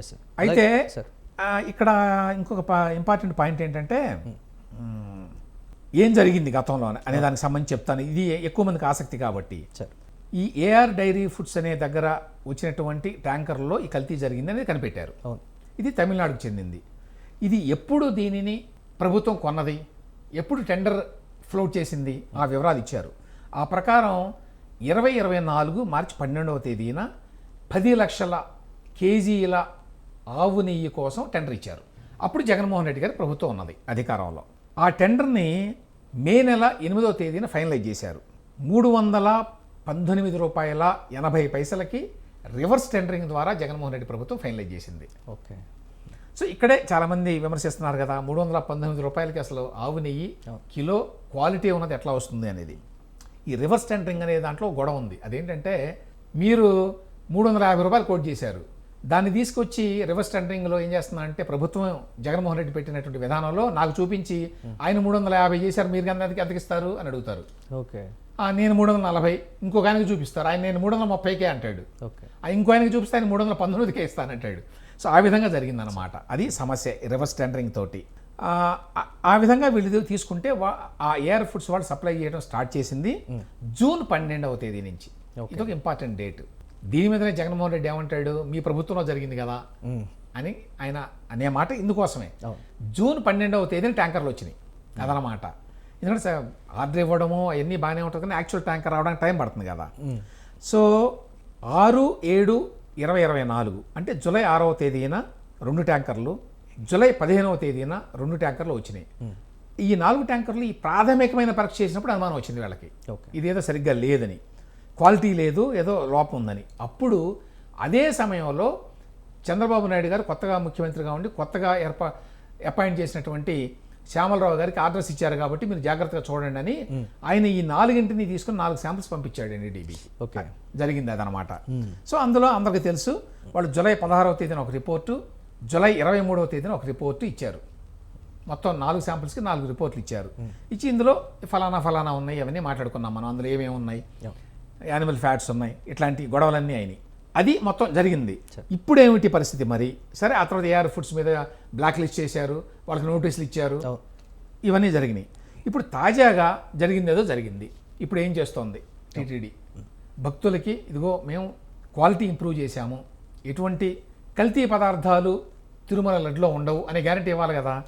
Yes sir అయితే ఇక్కడ ఇంకొక ఇంపార్టెంట్ పాయింట్ ఏంటంటే ఏం జరిగింది గతంలో అనే దానికి సంబంధించి చెప్తాను. ఇది ఎక్కువ మందికి ఆసక్తి కాబట్టి. సార్ ఈ ఏఆర్ డైరీ ఫుడ్స్ అనే దగ్గర వచ్చినటువంటి ట్యాంకర్లో ఈ కల్తీ జరిగింది అనేది కనిపెట్టారు. అవును. ఇది తమిళనాడుకు చెందింది. ఇది ఎప్పుడు దీనిని ప్రభుత్వం కొన్నది? ఎప్పుడు టెండర్ ఫ్లోట్ చేసింది? ఆ వివరాలు ఇచ్చారు. ఆ ప్రకారం ఇరవై ఇరవై నాలుగు మార్చి పన్నెండవ తేదీన పది లక్షల కేజీల ఆవు నెయ్యి కోసం టెండర్ ఇచ్చారు. అప్పుడు జగన్మోహన్ రెడ్డి గారి ప్రభుత్వం ఉన్నది అధికారంలో. ఆ టెండర్ని మే నెల ఎనిమిదవ తేదీన ఫైనలైజ్ చేశారు. మూడు వందల పంతొమ్మిది రూపాయల ఎనభై పైసలకి రివర్స్ టెండరింగ్ ద్వారా జగన్మోహన్ రెడ్డి ప్రభుత్వం ఫైనలైజ్ చేసింది. ఓకే. సో ఇక్కడే చాలామంది విమర్శిస్తున్నారు కదా మూడు వందల పంతొమ్మిది రూపాయలకి అసలు ఆవు నెయ్యి కిలో క్వాలిటీ ఉన్నది ఎట్లా వస్తుంది అనేది. ఈ రివర్స్ టెండరింగ్ అనే దాంట్లో గొడవ ఉంది. అదేంటంటే మీరు మూడు వందల యాభై రూపాయలు కోట్ చేశారు. దాన్ని తీసుకొచ్చి రివర్స్ టెండరింగ్లో ఏం చేస్తున్నారంటే ప్రభుత్వం జగన్మోహన్ రెడ్డి పెట్టినటువంటి విధానంలో నాకు చూపించి ఆయన మూడు వందల యాభై చేశారు మీరు ఎంతకి ఎంతకిస్తారు అని అడుగుతారు. ఓకే. "ఆ, నేను మూడు వందల నలభై ఇంకొక ఆయనకి చూపిస్తారు. ఆయన నేను మూడు వందల ముప్పైకే అంటాడు. ఓకే. ఆ ఇంకో ఆయనకి చూపిస్తే ఆయన మూడు వందల పంతొమ్మిదికే ఇస్తానంటాడు సో ఆ విధంగా జరిగిందనమాట అది సమస్య రివర్స్ టెండరింగ్ తోటి. ఆ, విధంగా వీళ్ళు తీసుకుంటే ఆ ఏఆర్ ఫుడ్స్ వాళ్ళు సప్లై చేయడం స్టార్ట్ చేసింది జూన్ పన్నెండవ తేదీ నుంచి. ఇది ఒక ఇంపార్టెంట్ డేట్. దీని మీదనే జగన్మోహన్ రెడ్డి ఏమంటాడు? మీ ప్రభుత్వంలో జరిగింది కదా అని ఆయన అనే మాట ఇందుకోసమే. జూన్ పన్నెండవ తేదీన ట్యాంకర్లు వచ్చినాయి. అదనమాట. ఎందుకంటే సార్ ఆర్డర్ ఇవ్వడము అవన్నీ బాగానే ఉంటుంది కానీ యాక్చువల్ ట్యాంకర్ రావడానికి టైం పడుతుంది కదా. సో ఆరు ఏడు ఇరవై ఇరవై నాలుగు అంటే జూలై ఆరవ తేదీన రెండు ట్యాంకర్లు జూలై పదిహేనవ తేదీన రెండు ట్యాంకర్లు వచ్చినాయి. ఈ నాలుగు ట్యాంకర్లు ఈ ప్రాథమికమైన పరీక్ష చేసినప్పుడు అనుమానం వచ్చింది వీళ్ళకి. ఇదేదో సరిగ్గా లేదని. క్వాలిటీ లేదు ఏదో లోపం ఉందని. అప్పుడు అదే సమయంలో చంద్రబాబు నాయుడు గారు కొత్తగా ముఖ్యమంత్రిగా ఉండి కొత్తగా ఏర్పా అపాయింట్ చేసినటువంటి శ్యామలరావు గారికి ఆర్డర్స్ ఇచ్చారు కాబట్టి మీరు జాగ్రత్తగా చూడండి అని ఆయన ఈ నాలుగింటిని తీసుకుని నాలుగు శాంపిల్స్ పంపించాడు ఎన్డీడీబీకి ఓకే. జరిగింది అదనమాట. సో అందులో అందరికీ తెలుసు వాళ్ళు జూలై పదహారవ తేదీన ఒక రిపోర్టు జూలై ఇరవై మూడవ తేదీన ఒక రిపోర్టు ఇచ్చారు. మొత్తం నాలుగు శాంపిల్స్కి నాలుగు రిపోర్ట్లు ఇచ్చారు. ఇచ్చి ఇందులో ఫలానా ఫలానా ఉన్నాయి అవన్నీ మాట్లాడుకున్నాం మనం అందులో ఏమేమి ఉన్నాయి? యానిమల్ ఫ్యాట్స్ ఉన్నాయి. ఇట్లాంటి గొడవలన్నీ అయినాయి. అది మొత్తం జరిగింది. ఇప్పుడు ఏమిటి పరిస్థితి మరి? సరే ఆ తర్వాత ఏఆర్ ఫుడ్స్ మీద బ్లాక్ లిస్ట్ చేశారు. వాళ్ళకి నోటీసులు ఇచ్చారు. ఇవన్నీ జరిగినాయి. ఇప్పుడు తాజాగా జరిగింది ఏదో జరిగింది. ఇప్పుడు ఏం చేస్తోంది టీటీడీ? భక్తులకి ఇదిగో మేము క్వాలిటీ ఇంప్రూవ్ చేశాము. ఎటువంటి కల్తీ పదార్థాలు తిరుమల లడ్లో ఉండవు అనే గ్యారంటీ ఇవ్వాలి కదా.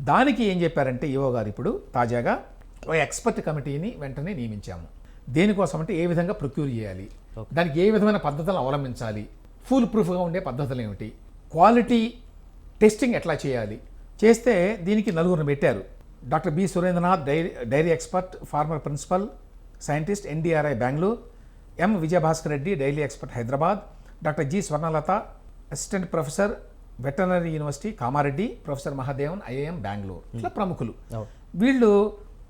దానికి ఏం చెప్పారంటే ఈవో గారు ఇప్పుడు తాజాగా ఒక ఎక్స్పర్ట్ కమిటీని వెంటనే నియమించాము. దేనికోసం అంటే ఏ విధంగా ప్రొక్యూర్ చేయాలి? దానికి ఏ విధమైన పద్ధతులు అవలంబించాలి? ఫుల్ ప్రూఫ్గా ఉండే పద్ధతులు ఏమిటి? క్వాలిటీ టెస్టింగ్ ఎట్లా చేయాలి? చేస్తే దీనికి నలుగురిని పెట్టారు. Doctor B. Surendranath dairy dairy expert former principal scientist NDRI Bengaluru M. Vijayabhaskar Reddy dairy expert Hyderabad doctor G. Swarnalatha assistant professor veterinary university Kamareddy professor Mahadevan IIM Bengaluru. ఇట్లా ప్రముఖులు. అవును. వీళ్ళు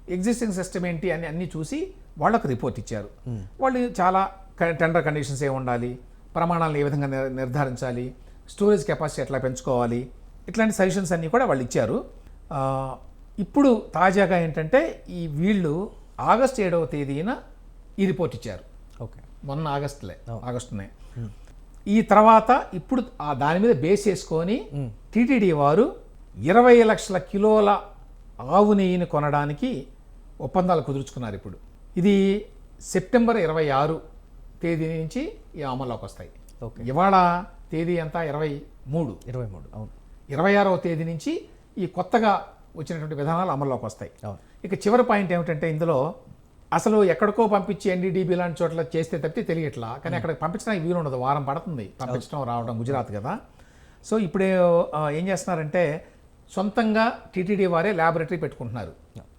ఎగ్జిస్టింగ్ సిస్టమ్ ఏంటి అని అన్ని చూసి వాళ్ళకు report ఇచ్చారు. వాళ్ళు చాలా టెండర్ కండిషన్స్ ఏ ఉండాలి ప్రమాణాలను ఏ విధంగా నిర్- నిర్ధారించాలి స్టోరేజ్ కెపాసిటీ ఎట్లా పెంచుకోవాలి ఇట్లాంటి సజెషన్స్ అన్నీ కూడా వాళ్ళు ఇచ్చారు. ఇప్పుడు తాజాగా ఏంటంటే ఈ వీళ్ళు ఆగస్ట్ ఏడవ తేదీన ఈ రిపోర్ట్ ఇచ్చారు. ఓకే. మొన్న ఆగస్టులే ఆగస్టునే. ఈ తర్వాత ఇప్పుడు ఆ దాని మీద బేస్ చేసుకొని టీటీడీ వారు ఇరవై లక్షల కిలోల ఆవు నెయ్యిని కొనడానికి ఒప్పందాలు కుదుర్చుకున్నారు ఇప్పుడు. ఇది సెప్టెంబర్ ఇరవై ఆరు తేదీ నుంచి అమల్లోకి వస్తాయి. ఓకే. ఇవాళ తేదీ ఎంత? ఇరవై మూడు. ఇరవై మూడు. అవును. ఇరవై ఆరవ తేదీ నుంచి ఈ కొత్తగా వచ్చినటువంటి విధానాలు అమల్లోకి వస్తాయి. అవును. ఇక చివరి పాయింట్ ఏమిటంటే ఇందులో అసలు ఎక్కడికో పంపించి ఎన్డీడీబీ లాంటి చోట్ల చేస్తే తప్పితే తెలియట్లా. కానీ అక్కడ పంపించడానికి వీలు ఉండదు. వారం పడుతుంది. పంపించడం రావడం గుజరాత్ కదా. సో ఇప్పుడు ఏం చేస్తున్నారంటే సొంతంగా టీటీడీ వారే ల్యాబొరేటరీ పెట్టుకుంటున్నారు.